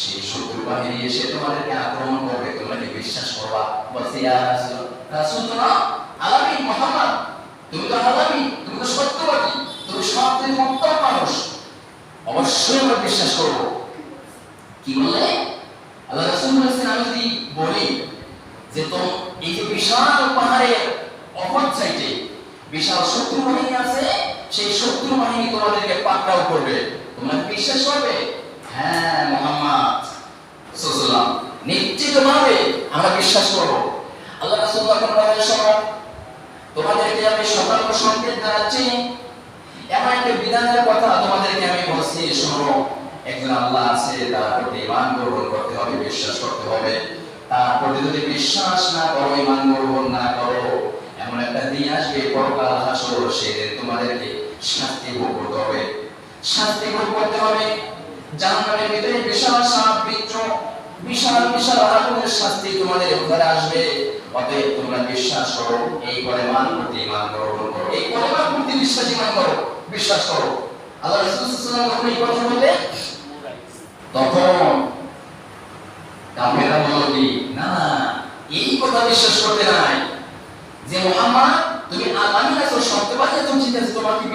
সেই শত্রু বাহিনী এসে তোমাদেরকে আক্রমণ করবে, তোমরা বিশ্বাস করবা? বলছে রাসূল তো না, আলামি মুহাম্মদ তুমি তো আলামি, তুমি তো সত্যবাদী, তুমি সবচেয়ে উত্তম মানুষ। অবশ্যই আমরা বিশ্বাস করব। কি বলে? আল্লাহ রাসূল বলেছেন, আমি যদি বলি যে তো এই যে বিশাল পাহাড়ের অপর সাইডে বিশাল শত্রু বাহিনী আছে, সেই শত্রু বাহিনী তোমাদেরকে পাকড়াও করবে। তোমরা বিশ্বাস করবে? হ্যাঁ মোহাম্মদ। নিশ্চিতভাবে আমরা বিশ্বাস করব। আল্লাহ রাসূল বলেন শোনো, তোমাদেরকে আমি সতর্ক সংকেত জানাচ্ছি। এমন একটা বিধানের কথা তোমাদেরকে আমি বলছি, শোনো, একজন আল্লাহ আছে, তার প্রতি ইমান গ্রহণ করতে হবে, বিশ্বাস করতে হবে। তার প্রতি যদি বিশ্বাস না করো ইমান গ্রহণ না করো, এমন একটা দিন আসবে, পরকাল হাসর সেদিন তোমাদেরকে শাস্তি ভোগ করতে হবে। শাস্তি ভোগ করতে হবে। জাহান্নামের ভিতরে বিশাল সাপ বিশাল বিশাল আগুনের শাস্তি তোমাদের ঘরে আসবে। অতএব তোমরা বিশ্বাস করো, এই করে মান করতে ইমান করো। এই করে মান করতে বিশ্বাস ইমান করো, বিশ্বাস করো। আল্লাহ রাসূল সাল্লাল্লাহু আলাইহি কথা বললেন? তখন কাফেররা বলল, কি? না এই কথা বিশ্বাস করতে নাই। যে মোহাম্মদ তুমি আল্লাহর কাছে সত্যবাদী, তুমি চিন্তা তোমার কি